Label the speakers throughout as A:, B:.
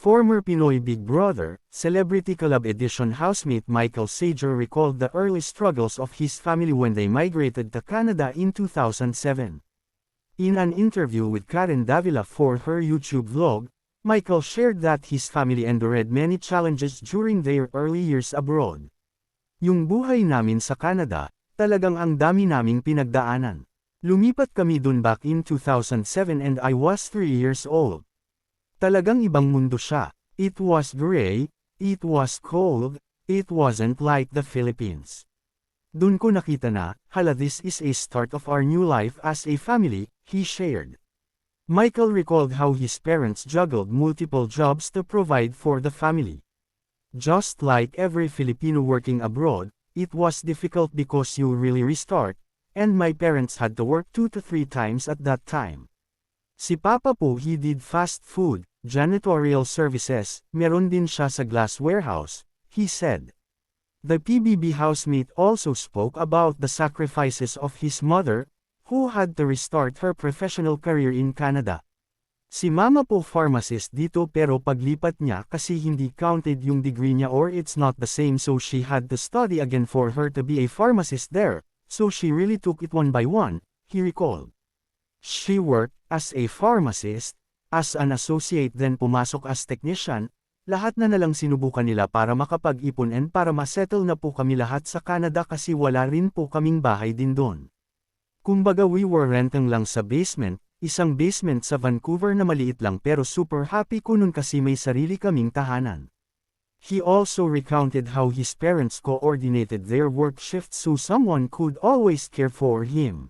A: Former Pinoy Big Brother, Celebrity Club Edition housemate Michael Sager recalled the early struggles of his family when they migrated to Canada in 2007. In an interview with Karen Davila for her YouTube vlog, Michael shared that his family endured many challenges during their early years abroad. Yung buhay namin sa Canada, talagang ang dami naming pinagdaanan. Lumipat kami dun back in 2007 and I was 3 years old. Talagang ibang mundo siya. It was gray, it was cold, it wasn't like the Philippines. Dun ko nakita na, hala this is a start of our new life as a family, he shared. Michael recalled how his parents juggled multiple jobs to provide for the family. Just like every Filipino working abroad, it was difficult because you really restart, and my parents had to work two to three times at that time. Si Papa po he did fast food, janitorial services, meron din siya sa glass warehouse, he said. The PBB housemate also spoke about the sacrifices of his mother, who had to restart her professional career in Canada. Si mama po pharmacist dito pero paglipat niya kasi hindi counted yung degree niya or it's not the same so she had to study again for her to be a pharmacist there, so she really took it one by one, he recalled. She worked as a pharmacist, as an associate then pumasok as technician, lahat na nalang sinubukan nila para makapag-ipon and para masettle na po kami lahat sa Canada kasi wala rin po kaming bahay din doon. Kumbaga we were renting lang sa basement, isang basement sa Vancouver na maliit lang pero super happy ko nun kasi may sarili kaming tahanan. He also recounted how his parents coordinated their work shifts so someone could always care for him.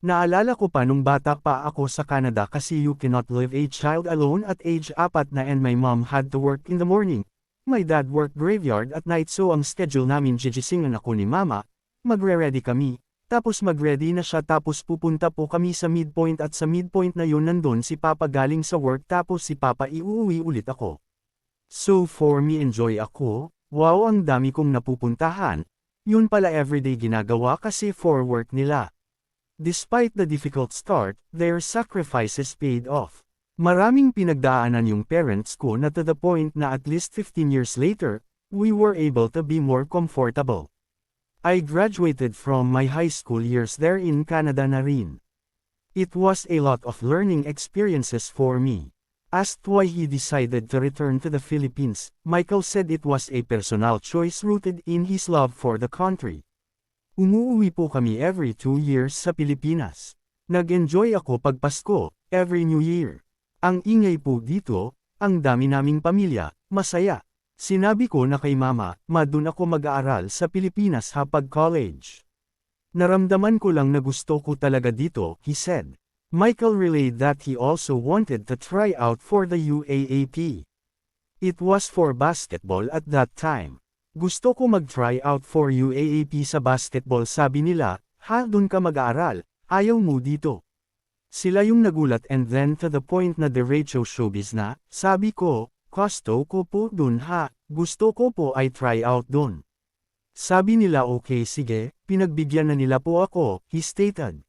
A: Naalala ko pa nung bata pa ako sa Canada kasi you cannot leave a child alone at age 4 na and my mom had to work in the morning. My dad worked graveyard at night so ang schedule namin gigisingan ako ni mama, magre-ready kami, tapos mag-ready na siya tapos pupunta po kami sa midpoint at sa midpoint na yun nandun si papa galing sa work tapos si papa iuwi ulit ako. So for me enjoy ako, wow ang dami kong napupuntahan, yun pala everyday ginagawa kasi for work nila. Despite the difficult start, their sacrifices paid off. Maraming pinagdaanan yung parents ko na to the point na at least 15 years later, we were able to be more comfortable. I graduated from my high school years there in Canada na rin. It was a lot of learning experiences for me. Asked why he decided to return to the Philippines, Michael said it was a personal choice rooted in his love for the country. Umuuwi po kami every two years sa Pilipinas. Nag-enjoy ako pag Pasko, every New Year. Ang ingay po dito, ang dami naming pamilya, masaya. Sinabi ko na kay mama, madun ako mag-aaral sa Pilipinas hapag college. Naramdaman ko lang na gusto ko talaga dito, he said. Michael relayed that he also wanted to try out for the UAAP. It was for basketball at that time. Gusto ko mag-try out for UAAP sa basketball sabi nila, ha dun ka mag-aaral, ayaw mo dito. Sila yung nagulat and then to the point na diretso showbiz na, sabi ko, gusto ko po dun ha, gusto ko po ay try out dun. Sabi nila okay sige, pinagbigyan na nila po ako, he stated.